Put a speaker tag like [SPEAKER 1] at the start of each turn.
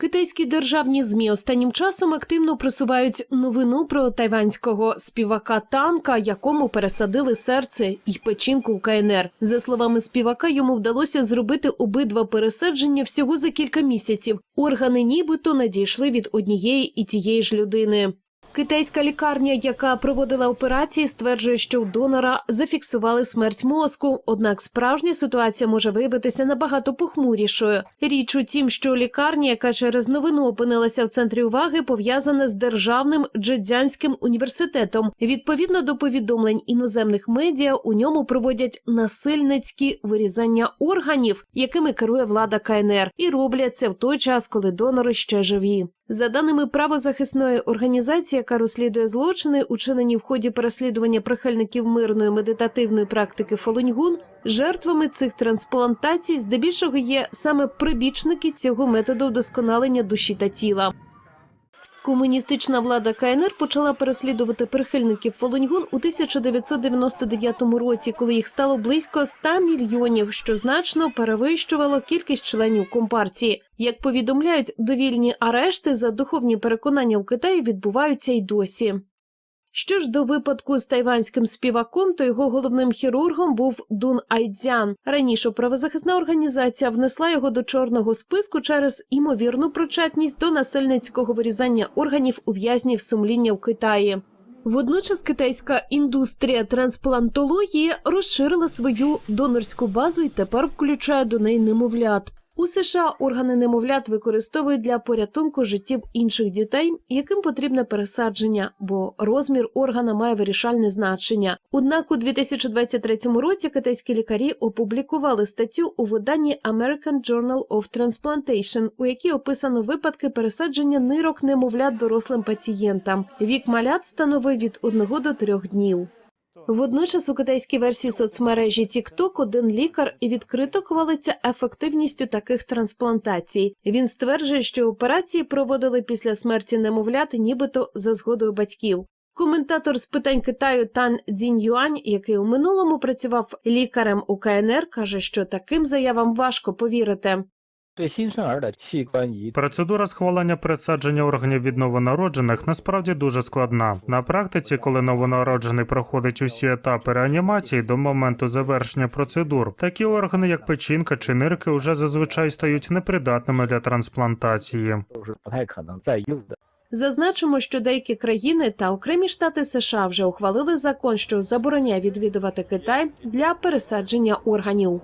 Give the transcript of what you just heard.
[SPEAKER 1] Китайські державні змі останнім часом активно просувають новину про тайванського співака танка, якому пересадили серце і печінку у КНР. За словами співака, йому вдалося зробити обидва пересадження всього за кілька місяців. Органи нібито надійшли від однієї і тієї ж людини. Китайська лікарня, яка проводила операції, стверджує, що у донора зафіксували смерть мозку. Однак справжня ситуація може виявитися набагато похмурішою. Річ у тім, що лікарня, яка через новину опинилася в центрі уваги, пов'язана з державним Джедзянським університетом. Відповідно до повідомлень іноземних медіа, у ньому проводять насильницькі вирізання органів, якими керує влада КНР, і роблять це в той час, коли донори ще живі. За даними правозахисної організації, яка розслідує злочини, учинені в ході переслідування прихильників мирної медитативної практики Фолуньгун, жертвами цих трансплантацій здебільшого є саме прибічники цього методу вдосконалення душі та тіла. Комуністична влада КНР почала переслідувати прихильників Волоньгун у 1999 році, коли їх стало близько 100 мільйонів, що значно перевищувало кількість членів компартії. Як повідомляють, довільні арешти за духовні переконання у Китаї відбуваються й досі. Що ж до випадку з тайванським співаком, то його головним хірургом був Дун Айдзян. Раніше правозахисна організація внесла його до чорного списку через імовірну причетність до насильницького вирізання органів у в'язнів сумління в Китаї. Водночас китайська індустрія трансплантології розширила свою донорську базу і тепер включає до неї немовлят. У США органи немовлят використовують для порятунку життів інших дітей, яким потрібне пересадження, бо розмір органа має вирішальне значення. Однак у 2023 році китайські лікарі опублікували статтю у виданні American Journal of Transplantation, у якій описано випадки пересадження нирок немовлят дорослим пацієнтам. Вік малят становив від 1 до 3 днів. Водночас у китайській версії соцмережі TikTok один лікар відкрито хвалиться ефективністю таких трансплантацій. Він стверджує, що операції проводили після смерті немовлят, нібито за згодою батьків. Коментатор з питань Китаю Тан Цзінь Юань, який у минулому працював лікарем у КНР, каже, що таким заявам важко повірити.
[SPEAKER 2] Процедура схвалення присадження органів від новонароджених насправді дуже складна. На практиці, коли новонароджений проходить усі етапи реанімації до моменту завершення процедур, такі органи, як печінка чи нирки, вже зазвичай стають непридатними для трансплантації.
[SPEAKER 1] Зазначимо, що деякі країни та окремі штати США вже ухвалили закон, що забороняє відвідувати Китай для пересадження органів.